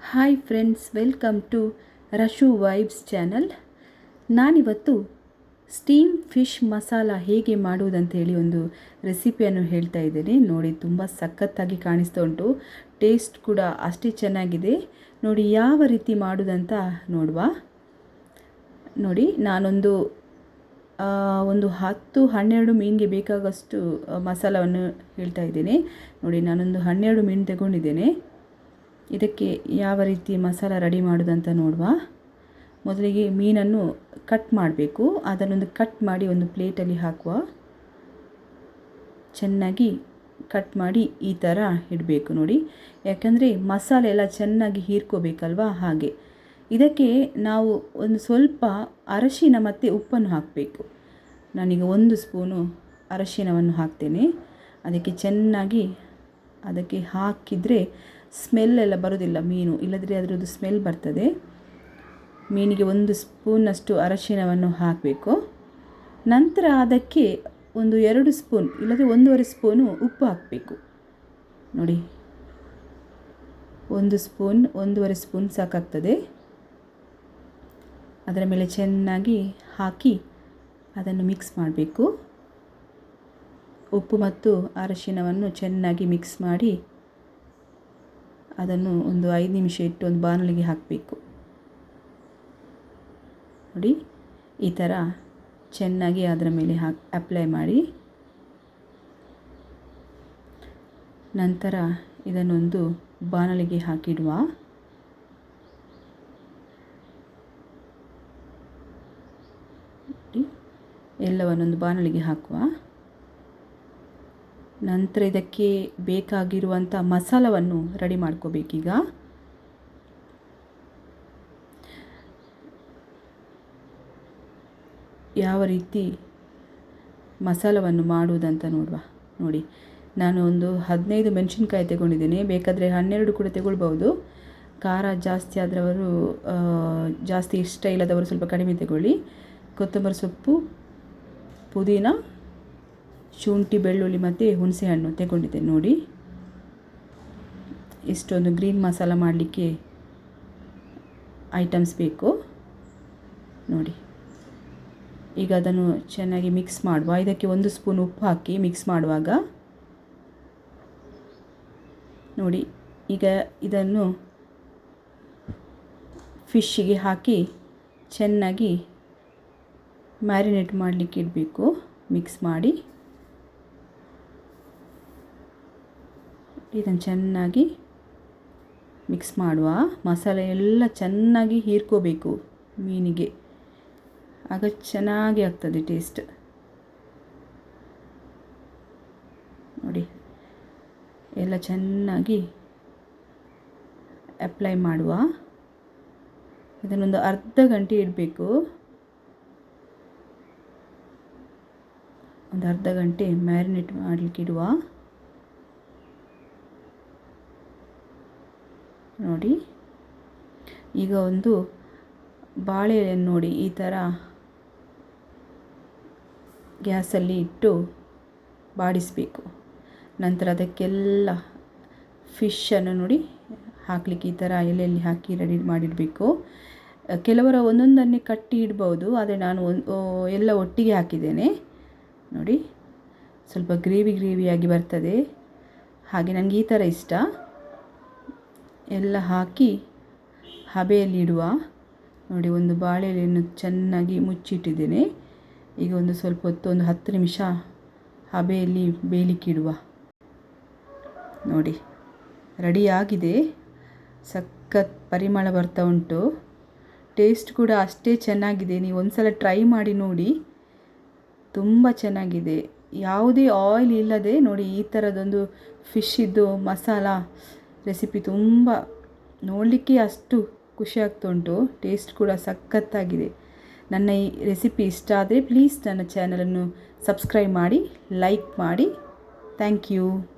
Hi friends, welcome to Rashu vibes channel. ನಾನಿವತ್ತು steam fish masala ಹೇಗೆ ಮಾಡುವುದಂತ ಹೇಳಿ ಒಂದು ರೆಸಿಪಿಯನ್ನು ಹೇಳ್ತಾ ಇದ್ದೇನೆ. ನೋಡಿ, ತುಂಬ ಸಖತ್ತಾಗಿ ಕಾಣಿಸ್ತಾ ಉಂಟು. ಟೇಸ್ಟ್ ಕೂಡ ಅಷ್ಟೇ ಚೆನ್ನಾಗಿದೆ. ನೋಡಿ, ಯಾವ ರೀತಿ ಮಾಡುವುದಂತ ನೋಡುವ. ನೋಡಿ, ನಾನೊಂದು ಒಂದು ಹತ್ತು, ಹನ್ನೆರಡು ಮೀನಿಗೆ ಬೇಕಾಗಷ್ಟು ಮಸಾಲವನ್ನು ಹೇಳ್ತಾ ಇದ್ದೇನೆ. ನೋಡಿ, ನಾನೊಂದು ಹನ್ನೆರಡು ಮೀನು ತಗೊಂಡಿದ್ದೇನೆ. ಇದಕ್ಕೆ ಯಾವ ರೀತಿ ಮಸಾಲ ರೆಡಿ ಮಾಡೋದಂತ ನೋಡುವ. ಮೊದಲಿಗೆ ಮೀನನ್ನು ಕಟ್ ಮಾಡಬೇಕು. ಅದನ್ನೊಂದು ಕಟ್ ಮಾಡಿ ಒಂದು ಪ್ಲೇಟಲ್ಲಿ ಹಾಕುವ. ಚೆನ್ನಾಗಿ ಕಟ್ ಮಾಡಿ ಈ ಥರ ಇಡಬೇಕು ನೋಡಿ. ಯಾಕಂದರೆ ಮಸಾಲೆ ಎಲ್ಲ ಚೆನ್ನಾಗಿ ಹೀರ್ಕೋಬೇಕಲ್ವಾ ಹಾಗೆ. ಇದಕ್ಕೆ ನಾವು ಒಂದು ಸ್ವಲ್ಪ ಅರಶಿನ ಮತ್ತು ಉಪ್ಪನ್ನು ಹಾಕಬೇಕು. ನಾನೀಗ ಒಂದು ಸ್ಪೂನು ಅರಶಿನವನ್ನು ಹಾಕ್ತೇನೆ. ಅದಕ್ಕೆ ಚೆನ್ನಾಗಿ ಅದಕ್ಕೆ ಹಾಕಿದರೆ ಸ್ಮೆಲ್ ಎಲ್ಲ ಬರೋದಿಲ್ಲ, ಮೀನು. ಇಲ್ಲದ್ರೆ ಅದರದ್ದು ಸ್ಮೆಲ್ ಬರ್ತದೆ. ಮೀನಿಗೆ ಒಂದು ಸ್ಪೂನಷ್ಟು ಅರಶಿನವನ್ನು ಹಾಕಬೇಕು. ನಂತರ ಅದಕ್ಕೆ ಒಂದು ಎರಡು ಸ್ಪೂನ್ ಇಲ್ಲದೆ ಒಂದೂವರೆ ಸ್ಪೂನು ಉಪ್ಪು ಹಾಕಬೇಕು. ನೋಡಿ. ಒಂದು ಸ್ಪೂನ್, ಒಂದೂವರೆ ಸ್ಪೂನ್ ಸಾಕಾಗ್ತದೆ. ಅದರ ಮೇಲೆ ಚೆನ್ನಾಗಿ ಹಾಕಿ ಅದನ್ನು ಮಿಕ್ಸ್ ಮಾಡಬೇಕು. ಉಪ್ಪು ಮತ್ತು ಅರಶಿನವನ್ನು ಚೆನ್ನಾಗಿ ಮಿಕ್ಸ್ ಮಾಡಿ ಅದನ್ನು ಒಂದು ಐದು ನಿಮಿಷ ಇಟ್ಟು ಒಂದು ಬಾಣಲಿಗೆ ಹಾಕಬೇಕು. ನೋಡಿ, ಈ ಥರ ಚೆನ್ನಾಗಿ ಅದರ ಮೇಲೆ ಹಾಕಿ ಅಪ್ಲೈ ಮಾಡಿ. ನಂತರ ಇದನ್ನೊಂದು ಬಾಣಲಿಗೆ ಹಾಕಿಡುವ. ಎಲ್ಲವನ್ನೊಂದು ಬಾಣಲಿಗೆ ಹಾಕುವ. ನಂತರ ಇದಕ್ಕೆ ಬೇಕಾಗಿರುವಂಥ ಮಸಾಲವನ್ನು ರೆಡಿ ಮಾಡ್ಕೋಬೇಕೀಗ. ಯಾವ ರೀತಿ ಮಸಾಲವನ್ನು ಮಾಡುವುದಂತ ನೋಡುವ, ನೋಡಿ. ನಾನು ಒಂದು ಹದಿನೈದು ಮೆಣಸಿನ್ಕಾಯಿ ತಗೊಂಡಿದ್ದೀನಿ. ಬೇಕಾದರೆ ಹನ್ನೆರಡು ಕೂಡ ತಗೊಳ್ಬೋದು ಖಾರ ಜಾಸ್ತಿ ಆದವರು ಜಾಸ್ತಿ ಇಷ್ಟ ಇಲ್ಲದವರು ಸ್ವಲ್ಪ ಕಡಿಮೆ ತಗೊಳ್ಳಿ. ಕೊತ್ತಂಬರಿ ಸೊಪ್ಪು, ಪುದೀನ ಶುಂಠಿ, ಬೆಳ್ಳುಳ್ಳಿ ಮತ್ತು ಹುಣಸೆಹಣ್ಣು ತೆಗೊಂಡಿದ್ದೆ ನೋಡಿ. ಇಷ್ಟೊಂದು ಗ್ರೀನ್ ಮಸಾಲ ಮಾಡಲಿಕ್ಕೆ ಐಟಮ್ಸ್ ಬೇಕು. ನೋಡಿ. ಈಗ ಅದನ್ನು ಚೆನ್ನಾಗಿ ಮಿಕ್ಸ್ ಮಾಡುವ. ಇದಕ್ಕೆ ಒಂದು ಸ್ಪೂನ್ ಉಪ್ಪು ಹಾಕಿ ಮಿಕ್ಸ್ ಮಾಡುವಾಗ ನೋಡಿ, ಈಗ ಇದನ್ನು ಫಿಶ್ಶಿಗೆ ಹಾಕಿ ಚೆನ್ನಾಗಿ ಮ್ಯಾರಿನೇಟ್ ಮಾಡಲಿಕ್ಕೆ ಇಡಬೇಕು. ಮಿಕ್ಸ್ ಮಾಡಿ. ಇದನ್ನು ಚೆನ್ನಾಗಿ ಮಿಕ್ಸ್ ಮಾಡುವ. ಮಸಾಲೆ ಎಲ್ಲ ಚೆನ್ನಾಗಿ ಹೀರ್ಕೋಬೇಕು ಮೀನಿಗೆ. ಆಗ ಚೆನ್ನಾಗಿ ಆಗ್ತದೆ ಟೇಸ್ಟ್ ನೋಡಿ, ಎಲ್ಲ ಚೆನ್ನಾಗಿ ಅಪ್ಲೈ ಮಾಡುವ. ಇದನ್ನೊಂದು ಅರ್ಧ ಗಂಟೆ ಇಡಬೇಕು. ಒಂದು ಅರ್ಧ ಗಂಟೆ ಮ್ಯಾರಿನೇಟ್ ಮಾಡಲಿಕ್ಕೆ ನೋಡಿ. ಈಗ ಒಂದು ಬಾಳೆ ನೋಡಿ. ಈ ಥರ ಗ್ಯಾಸಲ್ಲಿ ಇಟ್ಟು ಬಾಡಿಸಬೇಕು. ನಂತರ ಅದಕ್ಕೆಲ್ಲ ಫಿಶನ್ನು ನೋಡಿ ಹಾಕಲಿಕ್ಕೆ ಈ ಥರ ಎಲೆಯಲ್ಲಿ ಹಾಕಿ ರೆಡಿ ಮಾಡಿಡಬೇಕು. ಕೆಲವರ ಒಂದೊಂದನ್ನೇ ಕಟ್ಟಿ ಇಡ್ಬೋದು. ಆದರೆ ನಾನು ಒಂದು ಎಲ್ಲ ಒಟ್ಟಿಗೆ ಹಾಕಿದ್ದೇನೆ. ನೋಡಿ. ಸ್ವಲ್ಪ ಗ್ರೇವಿ ಗ್ರೇವಿಯಾಗಿ ಬರ್ತದೆ. ಹಾಗೆ ನನಗೆ ಈ ಥರ ಇಷ್ಟ. ಎಲ್ಲ ಹಾಕಿ ಹಬೆಯಲ್ಲಿಡುವ, ನೋಡಿ ಒಂದು ಬಾಳೆಲೆಯನ್ನು ಚೆನ್ನಾಗಿ ಮುಚ್ಚಿಟ್ಟಿದ್ದೇನೆ. ಈಗ ಒಂದು ಸ್ವಲ್ಪ ಹೊತ್ತು, ಒಂದು ಹತ್ತು ನಿಮಿಷ ಹಬೆಯಲ್ಲಿ ಬೇಯಲಿಕ್ಕಿಡುವ ನೋಡಿ, ರೆಡಿಯಾಗಿದೆ. ಸಖತ್ ಪರಿಮಳ ಬರ್ತಾ ಉಂಟು. ಟೇಸ್ಟ್ ಕೂಡ ಅಷ್ಟೇ ಚೆನ್ನಾಗಿದೆ. ನೀವು ಒಂದು ಸಲ ಟ್ರೈ ಮಾಡಿ ನೋಡಿ. ತುಂಬ ಚೆನ್ನಾಗಿದೆ. ಯಾವುದೇ ಆಯಿಲ್ ಇಲ್ಲದೆ ನೋಡಿ ಈ ಥರದೊಂದು ಇದ್ದು ಮಸಾಲ ರೆಸಿಪಿ ತುಂಬ ನೋಡಲಿಕ್ಕೆ ಅಷ್ಟು ಖುಷಿ ಆಗ್ತಾ ಉಂಟು. ಟೇಸ್ಟ್ ಕೂಡ ಸಖತ್ತಾಗಿದೆ. ನನ್ನ ಈ ರೆಸಿಪಿ ಇಷ್ಟ ಆದರೆ ಪ್ಲೀಸ್ ನನ್ನ ಚಾನಲನ್ನು ಸಬ್ಸ್ಕ್ರೈಬ್ ಮಾಡಿ, ಲೈಕ್ ಮಾಡಿ. Thank you.